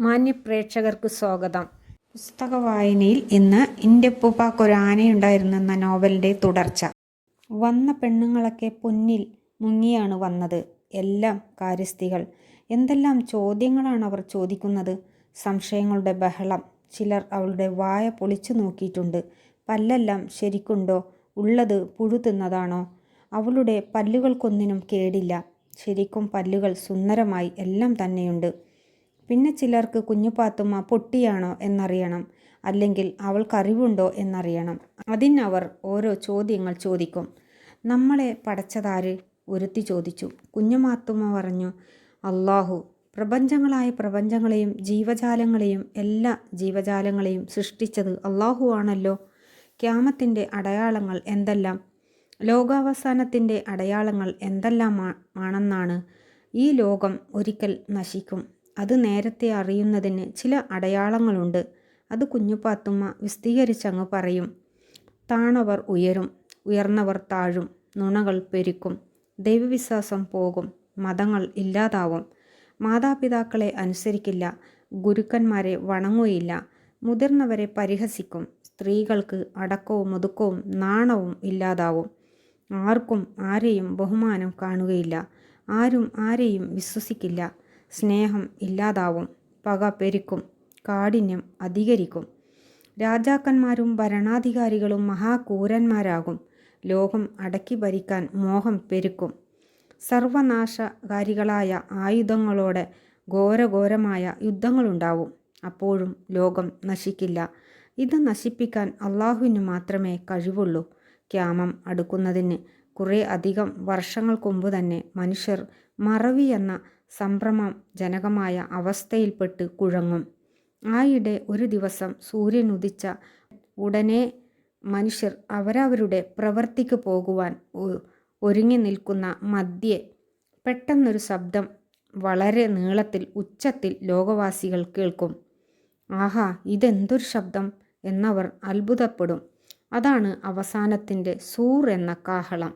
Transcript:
മാന്യ പ്രേക്ഷകർക്ക് സ്വാഗതം. പുസ്തക വായനയിൽ ഇന്ന് എന്റെ ഒരു ആനയുണ്ടായിരുന്നു എന്ന നോവലിന്റെ തുടർച്ച. വന്ന പെണ്ണുങ്ങളൊക്കെ പൊന്നിൽ മുങ്ങിയാണ് വന്നത്. എല്ലാം കാര്യസ്ഥികൾ. എന്തെല്ലാം ചോദ്യങ്ങളാണ് അവർ ചോദിക്കുന്നത്? സംശയങ്ങളുടെ ബഹളം. ചിലർ അവളുടെ വായ പൊളിച്ചു നോക്കിയിട്ടുണ്ട്. പല്ലെല്ലാം ശരിക്കുണ്ടോ? ഉള്ളത് പുഴു തിന്നതാണോ? അവളുടെ പല്ലുകൾക്കൊന്നിനും കേടില്ല. ശരിക്കും പല്ലുകൾ സുന്ദരമായി എല്ലാം തന്നെയുണ്ട്. പിന്നെ ചിലർക്ക് കുഞ്ഞുപാത്തുമ്മ പൊട്ടിയാണോ എന്നറിയണം. അല്ലെങ്കിൽ അവൾക്കറിവുണ്ടോ എന്നറിയണം. അതിനവർ ഓരോ ചോദ്യങ്ങൾ ചോദിക്കും. നമ്മളെ പടച്ചതാര്? ഒരുത്തി ചോദിച്ചു. കുഞ്ഞുമാത്തുമ്മ പറഞ്ഞു അള്ളാഹു പ്രപഞ്ചങ്ങളായ പ്രപഞ്ചങ്ങളെയും ജീവജാലങ്ങളെയും എല്ലാ ജീവജാലങ്ങളെയും സൃഷ്ടിച്ചത് അള്ളാഹു ആണല്ലോ. ക്യാമത്തിന്റെ അടയാളങ്ങൾ എന്തെല്ലാം? ലോകാവസാനത്തിന്റെ അടയാളങ്ങൾ എന്തെല്ലാം ആണെന്നാണ്. ഈ ലോകം ഒരിക്കൽ നശിക്കും. അത് നേരത്തെ അറിയുന്നതിന് ചില അടയാളങ്ങളുണ്ട്. അത് കുഞ്ഞുപാത്തുമ്മ വിസ്തീകരിച്ചങ്ങ് പറയും. താണവർ ഉയരും ഉയർന്നവർ താഴും നുണകൾ പെരുക്കും ദൈവവിശ്വാസം പോകും മതങ്ങൾ ഇല്ലാതാവും. മാതാപിതാക്കളെ അനുസരിക്കില്ല ഗുരുക്കന്മാരെ വണങ്ങുകയില്ല മുതിർന്നവരെ പരിഹസിക്കും സ്ത്രീകൾക്ക് അടക്കവും ഒതുക്കവും നാണവും ഇല്ലാതാവും. ആർക്കും ആരെയും ബഹുമാനം കാണുകയില്ല ആരും ആരെയും വിശ്വസിക്കില്ല. സ്നേഹം ഇല്ലാതാവും. പക പെരുക്കും. കാഠിന്യം അധികരിക്കും. രാജാക്കന്മാരും ഭരണാധികാരികളും മഹാക്രൂരന്മാരാകും. ലോകം അടക്കി ഭരിക്കാൻ മോഹം പെരുക്കും. സർവനാശകാരികളായ ആയുധങ്ങളോടെ ഘോരഘോരമായ യുദ്ധങ്ങളുണ്ടാവും. അപ്പോഴും ലോകം നശിക്കില്ല. ഇത് നശിപ്പിക്കാൻ അള്ളാഹുവിന് മാത്രമേ കഴിവുള്ളൂ. ക്യാമം അടുക്കുന്നതിന് കുറേ അധികം വർഷങ്ങൾക്ക് മുമ്പ് തന്നെ മനുഷ്യർ മറവി എന്ന സംഭ്രമം ജനകമായ അവസ്ഥയിൽപ്പെട്ട് കുഴങ്ങും. ആയിടെ ഒരു ദിവസം സൂര്യൻ ഉദിച്ച ഉടനെ മനുഷ്യർ അവരവരുടെ പ്രവർത്തിക്ക് പോകുവാൻ ഒരുങ്ങി നിൽക്കുന്ന മധ്യേ പെട്ടെന്നൊരു ശബ്ദം വളരെ നീളത്തിൽ ഉച്ചത്തിൽ ലോകവാസികൾ കേൾക്കും. ആഹാ ഇതെന്തൊരു ശബ്ദം എന്നവർ അത്ഭുതപ്പെടും. അതാണ് അവസാനത്തിന്റെ സൂർ എന്ന കാഹളം.